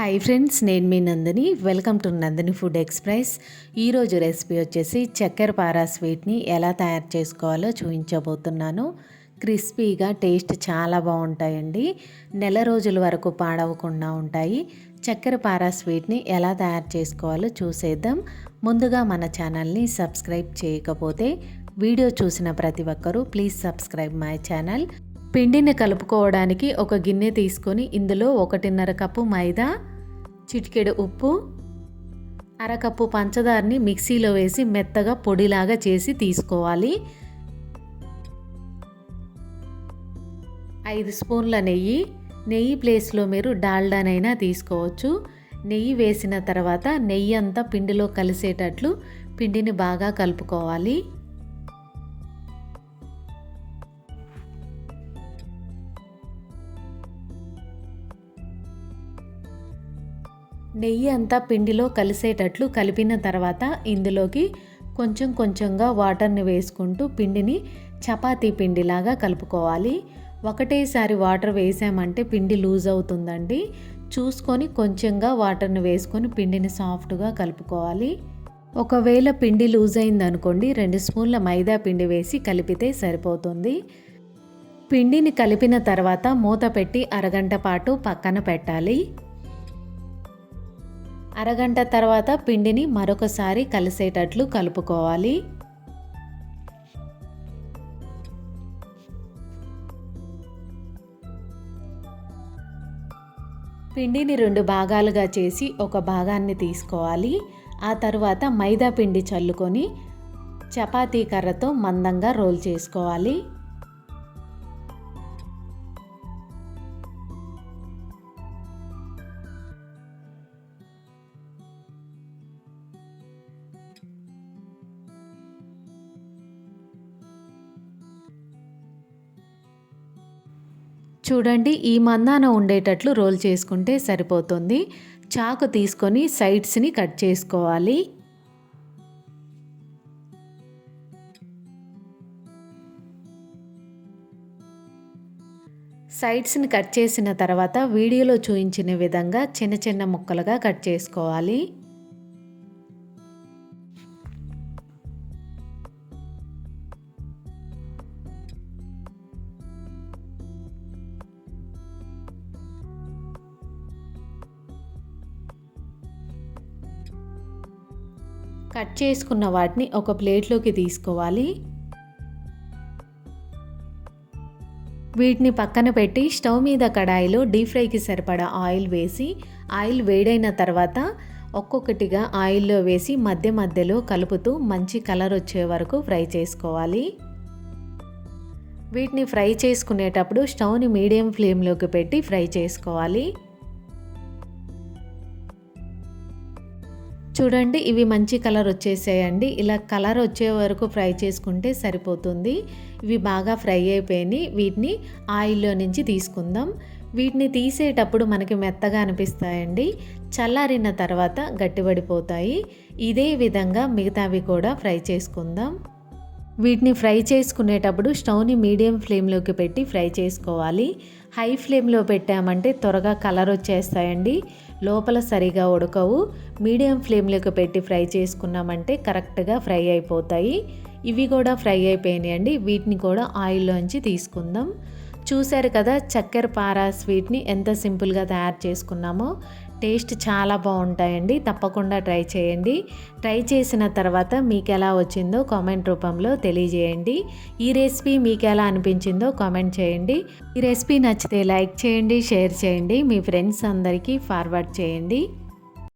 Hi friends నేను మీ Nandini. Welcome to Nandini food express ఈరోజు recipe వచ్చేసి చక్కెర పారా స్వీట్ని ఎలా తయారు చేసుకోవాలో చూపించబోతున్నాను. క్రిస్పీగా టేస్ట్ చాలా బాగుంటాయండి. నెల రోజుల వరకు పాడవకుండా ఉంటాయి. చక్కెర పారా స్వీట్ని ఎలా తయారు చేసుకోవాలో చూసేద్దాం. ముందుగా మన ఛానల్ని సబ్స్క్రైబ్ చేయకపోతే వీడియో చూసిన ప్రతి ఒక్కరూ ప్లీజ్ సబ్స్క్రైబ్ మై ఛానల్ పిండిని కలుపుకోవడానికి ఒక గిన్నె తీసుకొని ఇందులో ఒకటిన్నర కప్పు మైదా చిటికెడు ఉప్పు అరకప్పు పంచదారని మిక్సీలో వేసి మెత్తగా పొడిలాగా చేసి తీసుకోవాలి. ఐదు స్పూన్ల నెయ్యి. నెయ్యి ప్లేస్లో మీరు డాల్డానైనా తీసుకోవచ్చు. నెయ్యి వేసిన తర్వాత నెయ్యి అంతా పిండిలో కలిసేటట్లు పిండిని బాగా కలుపుకోవాలి. నెయ్యి అంతా పిండిలో కలిసేటట్లు కలిపిన తర్వాత ఇందులోకి కొంచెం కొంచెంగా వాటర్ని వేసుకుంటూ పిండిని చపాతీ పిండిలాగా కలుపుకోవాలి. ఒకటేసారి వాటర్ వేసామంటే పిండి లూజ్ అవుతుందండి. చూసుకొని కొంచెంగా వాటర్ని వేసుకొని పిండిని సాఫ్ట్గా కలుపుకోవాలి. ఒకవేళ పిండి లూజ్ అయిందనుకోండి రెండు స్పూన్ల మైదా పిండి వేసి కలిపితే సరిపోతుంది. పిండిని కలిపిన తర్వాత మూత పెట్టి అరగంట పాటు పక్కన పెట్టాలి. అరగంట తర్వాత పిండిని మరొకసారి కలిసేటట్లు కలుపుకోవాలి. పిండిని రెండు భాగాలుగా చేసి ఒక భాగాన్ని తీసుకోవాలి. ఆ తర్వాత మైదా పిండి చల్లుకొని చపాతీ కర్రతో మందంగా రోల్ చేసుకోవాలి. చూడండి ఈ మందాన ఉండేటట్లు రోల్ చేసుకుంటే సరిపోతుంది. చాకు తీసుకొని సైడ్స్ని కట్ చేసుకోవాలి. సైడ్స్ని కట్ చేసిన తర్వాత వీడియోలో చూపించిన విధంగా చిన్న చిన్న ముక్కలుగా కట్ చేసుకోవాలి. కట్ చేసుకున్న వాటిని ఒక ప్లేట్లోకి తీసుకోవాలి. వీటిని పక్కన పెట్టి స్టవ్ మీద కడాయిలో డీప్ ఫ్రైకి సరిపడా ఆయిల్ వేసి ఆయిల్ వేడైన తర్వాత ఒక్కొక్కటిగా ఆయిల్లో వేసి మధ్య మధ్యలో కలుపుతూ మంచి కలర్ వచ్చే వరకు ఫ్రై చేసుకోవాలి. వీటిని ఫ్రై చేసుకునేటప్పుడు స్టవ్ని మీడియం ఫ్లేమ్లోకి పెట్టి ఫ్రై చేసుకోవాలి. చూడండి ఇవి మంచి కలర్ వచ్చేసాయండి. ఇలా కలర్ వచ్చే వరకు ఫ్రై చేసుకుంటే సరిపోతుంది. ఇవి బాగా ఫ్రై అయిపోయినాయి. వీటిని ఆయిల్లో నుంచి తీసుకుందాం. వీటిని తీసేటప్పుడు మనకి మెత్తగా అనిపిస్తాయండి. చల్లారిన తర్వాత గట్టిపడిపోతాయి. ఇదే విధంగా మిగతావి కూడా ఫ్రై చేసుకుందాం. వీటిని ఫ్రై చేసుకునేటప్పుడు స్టవ్ని మీడియం ఫ్లేమ్లోకి పెట్టి ఫ్రై చేసుకోవాలి. హై ఫ్లేమ్లో పెట్టామంటే త్వరగా కలర్ వచ్చేస్తాయండి. లోపల సరిగా ఉడకవు. మీడియం ఫ్లేమ్లోకి పెట్టి ఫ్రై చేసుకున్నామంటే కరెక్ట్గా ఫ్రై అయిపోతాయి. ఇవి కూడా ఫ్రై అయిపోయినాయండి వీటిని కూడా ఆయిల్లోంచి తీసుకుందాం. చూశారు కదా చక్కెర పారా స్వీట్ని ఎంత సింపుల్గా తయారు చేసుకున్నామో. టేస్ట్ చాలా బాగుంటాయండి. తప్పకుండా ట్రై చేయండి. ట్రై చేసిన తర్వాత మీకు ఎలా వచ్చిందో కామెంట్ రూపంలో తెలియజేయండి. ఈ రెసిపీ మీకు ఎలా అనిపించిందో కామెంట్ చేయండి. ఈ రెసిపీ నచ్చితే లైక్ చేయండి షేర్ చేయండి. మీ ఫ్రెండ్స్ అందరికీ ఫార్వర్డ్ చేయండి.